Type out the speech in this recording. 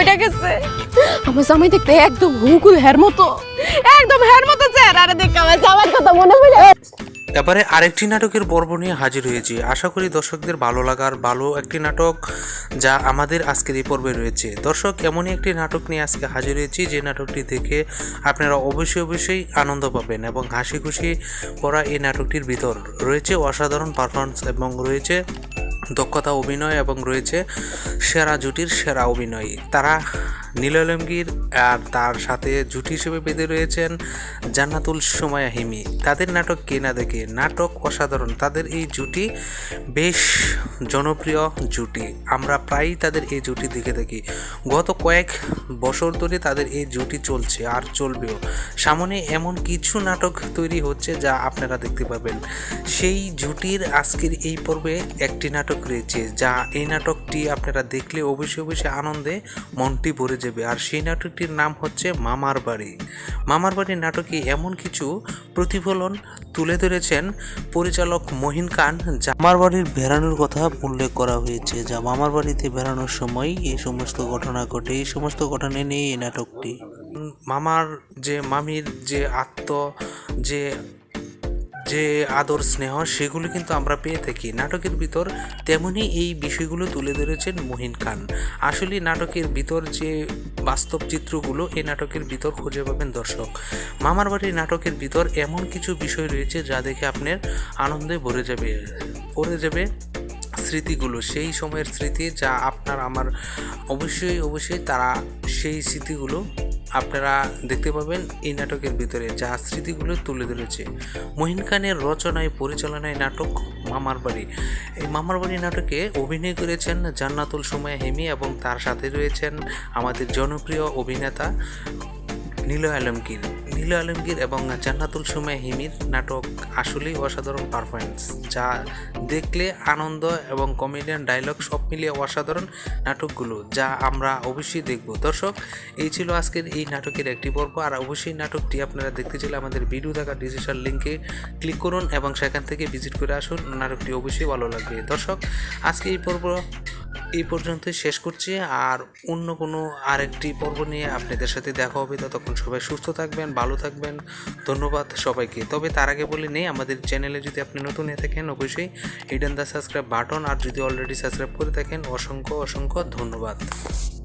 কইটা গেছে? আমার জামাই দেখতে একদম হুকুল হের মতো। একদম হের মতো চেহারা। আরে আমার জামার কথা মনে পড়ে এবারে আরেকটি নাটকের পর্ব নিয়ে হাজির হয়েছি। আশা করি দর্শকদের ভালো লাগার ভালো একটি নাটক যা আমাদের আজকের এই পর্বে রয়েছে। দর্শক এমনই একটি নাটক নিয়ে আজকে হাজির হয়েছি। যে নাটকটি দেখে আপনারা অবশ্যই অবশ্যই আনন্দ পাবেন এবং হাসি খুশি করা এই নাটকটির ভিতর রয়েছে অসাধারণ পারফরমেন্স এবং রয়েছে দক্ষতা অভিনয় এবং রয়েছে সেরা জুটির সেরা অভিনয়। তারা নীল আলমগীর আর তার সাথে জুটি হিসেবে বেঁধে রয়েছেন জান্নাতুল সুমায়া হিমি। তাদের নাটক কে না দেখে? নাটক অসাধারণ। তাদের এই জুটি বেশ জনপ্রিয় জুটি। আমরা প্রায়ই তাদের এই জুটি দেখে থাকি। গত কয়েক বছর ধরে তাদের এই জুটি চলছে আর চলবেও। সামনে এমন কিছু নাটক তৈরি হচ্ছে যা আপনারা দেখতে পাবেন। সেই জুটির আজকের এই পর্বে একটি নাটক রয়েছে যা এই নাটকটি আপনারা দেখলে অবশ্যই অবশ্যই আনন্দে মনটি ভরে যাবে। আর সেই নাটকটির নাম হচ্ছে মামার বাড়ি। মামার বাড়ি নাটকে এমন কিছু প্রতিফলন তুলে ধরেছেন পরিচালক মহিন খান, যা মামার বাড়ির বেড়ানোর কথা উল্লেখ করা হয়েছে, যা মামার বাড়িতে বেড়ানোর সময় এই সমস্ত ঘটনা ঘটে। এই সমস্ত ঘটনা নিয়ে এই নাটকটি। মামার যে মামির যে আত্ম, যে যে আদর, স্নেহ, সেগুলো কিন্তু আমরা পেয়ে থাকি। নাটকের ভিতর তেমনি এই বিষয়গুলো তুলে ধরেছেন মহিন খান। আসলে নাটকের ভিতর যে বাস্তব চিত্রগুলো এই নাটকের ভিতর খুঁজে পাবেন দর্শক। মামার বাড়ির নাটকের ভিতর এমন কিছু বিষয় রয়েছে যা দেখে আপনার আনন্দে ভরে যাবে ভরে যাবে স্মৃতিগুলো। সেই সময়ের স্মৃতি যা আপনার, আমার অবশ্যই অবশ্যই তারা সেই স্মৃতিগুলো আপনারা দেখতে পাবেন এই নাটকের ভিতরে যা স্মৃতিগুলো তুলে ধরেছে। মহিন খানের রচনায়, পরিচালনায় নাটক মামার বাড়ি। এই মামার বাড়ি নাটকে অভিনয় করেছেন জান্নাতুল সুমায়া হেমি এবং তার সাথে রয়েছেন আমাদের জনপ্রিয় অভিনেতা নীল আলমগীর। নীল আলমগীর এবং জান্নাতুল সুমায়া হিমির নাটক আসলেই অসাধারণ পারফরমেন্স যা দেখলে আনন্দ এবং কমেডিয়ান ডায়লগ সব মিলিয়ে অসাধারণ নাটকগুলো, যা আমরা অবশ্যই দেখব। দর্শক, এই ছিল আজকের এই নাটকের একটি পর্ব। আর অবশ্যই নাটকটি আপনারা দেখতে চাইলে আমাদের ভিডিও থাকা ডিজিটাল লিঙ্কে ক্লিক করুন এবং সেখান থেকে ভিজিট করে আসুন। নাটকটি অবশ্যই ভালো লাগবে। দর্শক, আজকে এই পর্ব এই পর্যন্তই শেষ করছি। আর অন্য কোনো আরেকটি পর্ব নিয়ে আপনাদের সাথে দেখা হবে। ততক্ষণ সবাই সুস্থ থাকবেন, ভালো থাকবেন। ধন্যবাদ সবাইকে। তবে তার আগে বলে নেই, আমাদের চ্যানেলে যদি আপনি নতুন হয়ে থাকেন, অবশ্যই হিডেন দ্য সাবস্ক্রাইব বাটন আর যদি অলরেডি সাবস্ক্রাইব করে থাকেন, অসংখ্য অসংখ্য ধন্যবাদ।